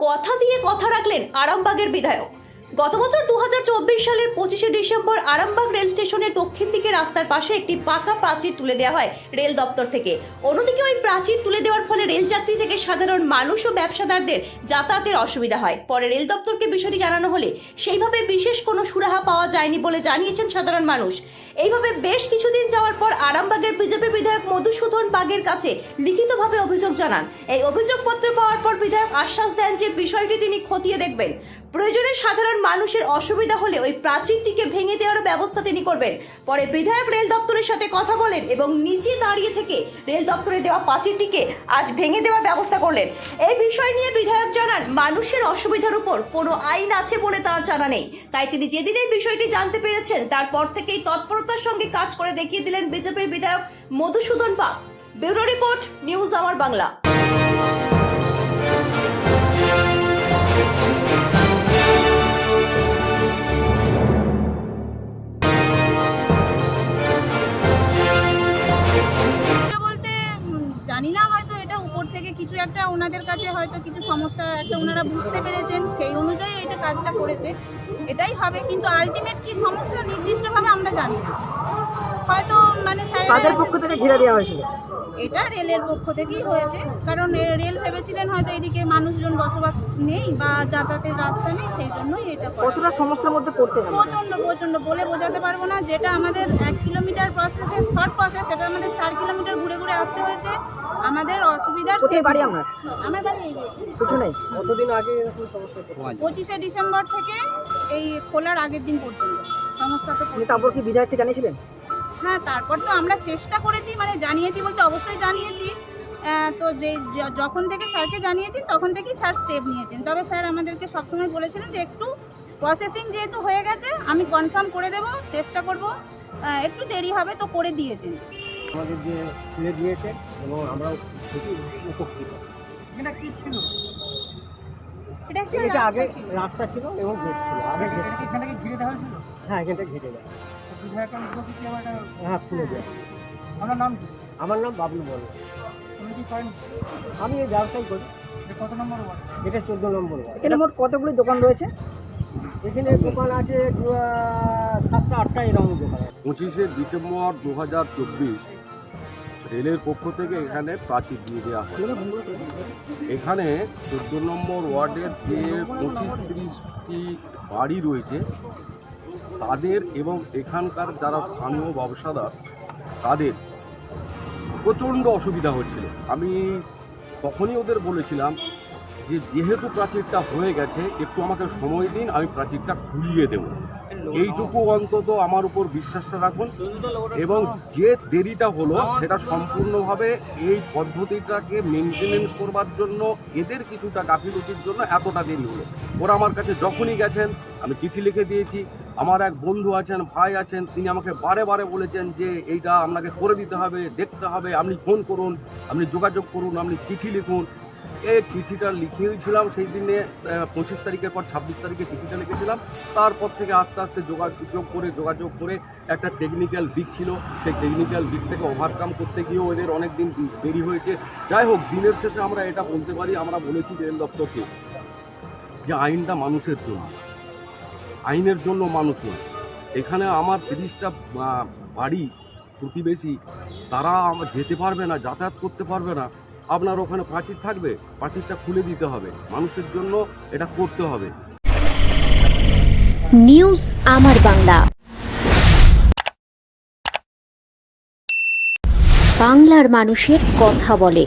কথা দিয়ে কথা রাখলেন আরামবাগের বিধায়ক। গত বছর দু হাজার চব্বিশ সালের পঁচিশে ডিসেম্বর আরামবাগ রেল স্টেশনের দক্ষিণ দিকে রাস্তার পাশে একটি পাকা প্রাচীর তুলে দেওয়া হয় রেল দপ্তর থেকে। অন্যদিকে ওই প্রাচীর তুলে দেওয়ার ফলে রেলযাত্রী থেকে সাধারণ মানুষ ও ব্যবসাদারদের যাতায়াতের অসুবিধা হয়। পরে রেল দপ্তরকে বিষয়টি জানানো হলে সেইভাবে বিশেষ কোনো সুরাহা পাওয়া যায়নি বলে জানিয়েছেন সাধারণ মানুষ। এইভাবে বেশ কিছুদিন যাওয়ার পর আরামবাগের বিজেপি বিধায়ক মধুসূদন বাগের কাছে লিখিতভাবে অভিযোগ জানান। এই অভিযোগপত্র পাওয়ার পর বিধায়ক আশ্বাস দেন যে বিষয়টি তিনি খতিয়ে দেখবেন। প্রয়োজনে সাধারণ মানুষের অসুবিধা হলে ওই প্রাচীরটিকে ভেঙে দেওয়ার ব্যবস্থা তিনি করবেন। পরে বিধায়ক রেল দপ্তরের সাথে কথা বলেন এবং নিচে দাঁড়িয়ে থেকে রেল দপ্তরে দেওয়া প্রাচীরটিকে আজ ভেঙে দেওয়ার ব্যবস্থা করলেন। এই বিষয় নিয়ে বিধায়ক জানান, মানুষের অসুবিধার উপর কোনো আইন আছে বলে তার জানা নেই। তাই তিনি যেদিন এই বিষয়টি জানতে পেরেছেন, তারপর থেকেই তৎপরতার সঙ্গে কাজ করে দেখিয়ে দিলেন বিজেপির বিধায়ক মধুসূদন পাক ব্যুরো রিপোর্ট, নিউজ আমার বাংলা। জানি না হয়তো এটা উপর থেকে কিছু একটা ওনাদের কাছে হয়তো কিছু সমস্যা একটা ওনারা বুঝতে পেরেছেন সেই অনুযায়ী এটা কাজটা করেছে। এটাই হবে কিন্তু আলটিমেট কি সমস্যা নির্দিষ্টভাবে আমরা জানি না। হয়তো মানে কাদের পক্ষ থেকে ঘিরে দেওয়া হয়েছিল। এটা রেলের পক্ষ থেকেই হয়েছে কারণ রেল ভেবেছিলেন হয়তো এদিকে মানুষজন বসবাস নেই বা যাতায়াতের রাস্তা নেই সেই জন্যই এটা কতটা সমস্যার মধ্যে পড়তে হবে প্রচণ্ড প্রচণ্ড বলে বোঝাতে পারব না যেটা আমাদের এক কিলোমিটার প্রসেসের শর্ট প্রসেস সেটা আমাদের চার কিলোমিটার ঘুরে ঘুরে আসতে হয়েছে। আমাদের অসুবিধার কোথায় বাড়ি। আপনার? আমার বাড়ি এই কিছু নেই? কতদিন আগে এরকম সমস্যা পঁচিশে ডিসেম্বর থেকে এই খোলার আগের দিন পর্যন্ত। সমস্যা তো তারপর কি বিধায়ককে জানিয়েছিলেন? হ্যাঁ তারপর তো আমরা চেষ্টা করেছি মানে জানিয়েছি বলতে অবশ্যই জানিয়েছি। তো যে যখন থেকে স্যারকে জানিয়েছি তখন থেকেই স্যার স্টেপ নিয়েছেন। তবে স্যার আমাদেরকে সবসময় বলেছিলেন যে একটু প্রসেসিং যেহেতু হয়ে গেছে আমি কনফার্ম করে দেব চেষ্টা করব। একটু দেরি হবে তো করে দিয়েছেন। আমাদের যে খুলে দিয়েছে এবং আমরাও খুবই উপকৃত। এটা কি ছিল? এটা এটা আগে রাস্তা ছিল। এবং গেট ছিল আগে গেট এখানে কি ঘিরে দেওয়া হয়েছিল? হ্যাঁ এখানটা ঘিরে দেওয়া হ্যাঁ খুলে দেওয়া আপনার নাম আমার নাম বাবলু বল তুমি কি করেন? আমি এই ব্যবসায় করি। এটা কত নম্বর ওয়ার্ড? এটা চোদ্দ নম্বর এখানে মোট কতগুলি দোকান রয়েছে? এখানে দোকান আছে সাতটা আটটা এরকম দোকান আছে। পঁচিশে ডিসেম্বর দু হাজার চব্বিশ রেলের পক্ষ থেকে এখানে প্রাচীর দিয়ে দেওয়া হয়। এখানে চোদ্দ নম্বর ওয়ার্ডের যে পঁচিশ তিরিশটি বাড়ি রয়েছে, তাদের এবং এখানকার যারা স্থানীয় ব্যবসাদার, তাদের প্রচণ্ড অসুবিধা হচ্ছিল। আমি তখনই ওদের বলেছিলাম যে, যেহেতু প্রাচীরটা হয়ে গেছে, একটু আমাকে সময় দিন, আমি প্রাচীরটা খুলিয়ে দেবো। এইটুকু অন্তত আমার উপর বিশ্বাসটা রাখুন। এবং যে দেরিটা হলো, সেটা সম্পূর্ণভাবে এই পদ্ধতিটাকে মেনটেনেন্স করবার জন্য, এদের কিছুটা গাফিলতির জন্য এতটা দেরি হলো। ওরা আমার কাছে যখনই গেছেন, আমি চিঠি লিখে দিয়েছি। আমার এক বন্ধু আছেন, ভাই আছেন, তিনি আমাকে বারে বারে বলেছেন যে, এইটা আপনাকে করে দিতে হবে, দেখতে হবে, আপনি ফোন করুন, আপনি যোগাযোগ করুন, আপনি চিঠি লিখুন। এই চিঠিটা লিখেছিলাম সেই দিনে পঁচিশ তারিখের পর ছাব্বিশ তারিখে চিঠিটা লিখেছিলাম। তারপর থেকে আস্তে আস্তে যোগাযোগ করে যোগাযোগ করে একটা টেকনিক্যাল দিক ছিল। সেই টেকনিক্যাল দিক থেকে ওভারকাম করতে গিয়েও এদের অনেক দিন দেরি হয়েছে। যাই হোক, দিনের শেষে আমরা এটা বলতে পারি, আমরা বলেছি রেল দপ্তরকে যে আইনটা মানুষের জন্য, আইনের জন্য মানুষ নয়। এখানে আমার তিরিশটা বাড়ি প্রতিবেশী, তারা যেতে পারবে না, যাতায়াত করতে পারবে না। আপনার ওখানে প্রাচীর থাকবে, প্রাচীরটা খুলে দিতে হবে। মানুষের জন্য এটা করতে হবে। নিউজ আমার বাংলা। বাংলার মানুষের কথা বলে।